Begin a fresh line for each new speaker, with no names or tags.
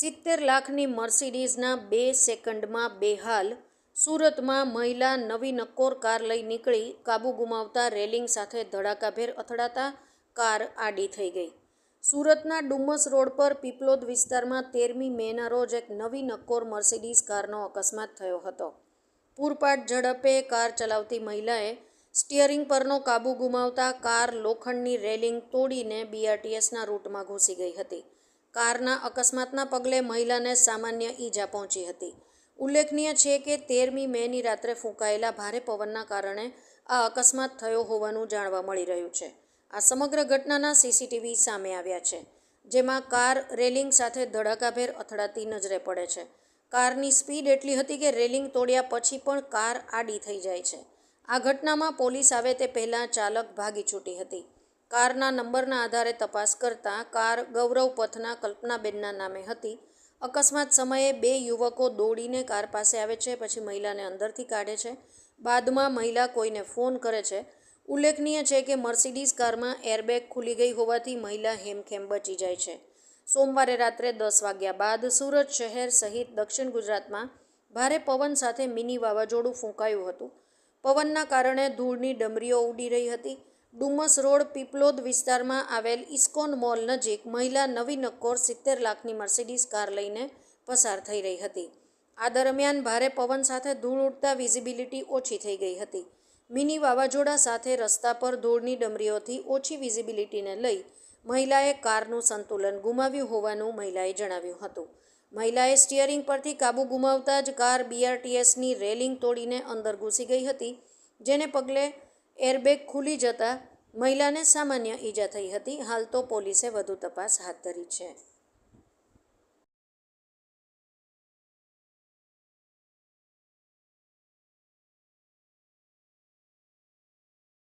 સિત્તેર લાખની મર્સિડીઝના બે સેકન્ડમાં બેહાલ, સુરતમાં મહિલા નવી નક્કોર કાર લઈ નીકળી, કાબુ ગુમાવતા રેલિંગ સાથે ધડાકાભેર અથડાતા કાર આડી થઈ ગઈ. સુરતના ડુમ્મસ રોડ પર પીપલોદ વિસ્તારમાં તેરમી મેના રોજ એક નવી નક્કોર મર્સિડીઝ કારનો અકસ્માત થયો હતો. પૂરપાટ ઝડપે કાર ચલાવતી મહિલાએ સ્ટિયરિંગ પરનો કાબુ ગુમાવતા કાર લોખંડની રેલિંગ તોડીને બીઆરટીએસના રૂટમાં ઘૂસી ગઈ હતી. કારના અકસ્માતના પગલે મહિલાને સામાન્ય ઈજા પહોંચી હતી. ઉલ્લેખનીય છે કે તેરમી મેની રાત્રે ફૂંકાયેલા ભારે પવનના કારણે આ અકસ્માત થયો હોવાનું જાણવા મળી રહ્યું છે. આ સમગ્ર ઘટનાના સીસીટીવી સામે આવ્યા છે, જેમાં કાર રેલિંગ સાથે ધડાકાભેર અથડાતી નજરે પડે છે. કારની સ્પીડ એટલી હતી કે રેલિંગ તોડ્યા પછી પણ કાર આડી થઈ જાય છે. આ ઘટનામાં પોલીસ આવે તે પહેલાં ચાલક ભાગી છૂટી હતી. કારના નંબરના આધારે તપાસ કરતાં કાર ગૌરવ પથના કલ્પનાબેનના નામે હતી. અકસ્માત સમયે બે યુવકો દોડીને કાર પાસે આવે છે, પછી મહિલાને અંદરથી કાઢે છે. બાદમાં મહિલા કોઈને ફોન કરે છે. ઉલ્લેખનીય છે કે મર્સિડીઝ કારમાં એરબેગ ખુલી ગઈ હોવાથી મહિલા હેમખેમ બચી જાય છે. સોમવારે રાત્રે દસ વાગ્યા બાદ સુરત શહેર સહિત દક્ષિણ ગુજરાતમાં ભારે પવન સાથે મિની વાવાઝોડું ફૂંકાયું હતું. પવનના કારણે ધૂળની ડમરીઓ ઉડી રહી હતી. ડુમસ રોડ પીપલોદ વિસ્તારમાં આવેલ ઇસ્કોન મોલ નજીક મહિલા નવી નક્કોર સિત્તેર લાખની મર્સિડીઝ કાર લઈને પસાર થઈ રહી હતી. આ દરમિયાન ભારે પવન સાથે ધૂળ ઉડતા વિઝિબિલિટી ઓછી થઈ ગઈ હતી. મિની વાવાઝોડા સાથે રસ્તા પર ધૂળની ડમરીઓથી ઓછી વિઝિબિલિટીને લઈ મહિલાએ કારનું સંતુલન ગુમાવ્યું હોવાનું મહિલાએ જણાવ્યું હતું. મહિલાએ સ્ટિયરિંગ પરથી કાબુ ગુમાવતા જ કાર બીઆરટીએસની રેલિંગ તોડીને અંદર ઘૂસી ગઈ હતી, જેને પગલે એરબેગ ખુલી જતા મહિલાને સામાન્ય ઈજા થઈ હતી. હાલ તો પોલીસે વધુ તપાસ હાથ ધરી છે.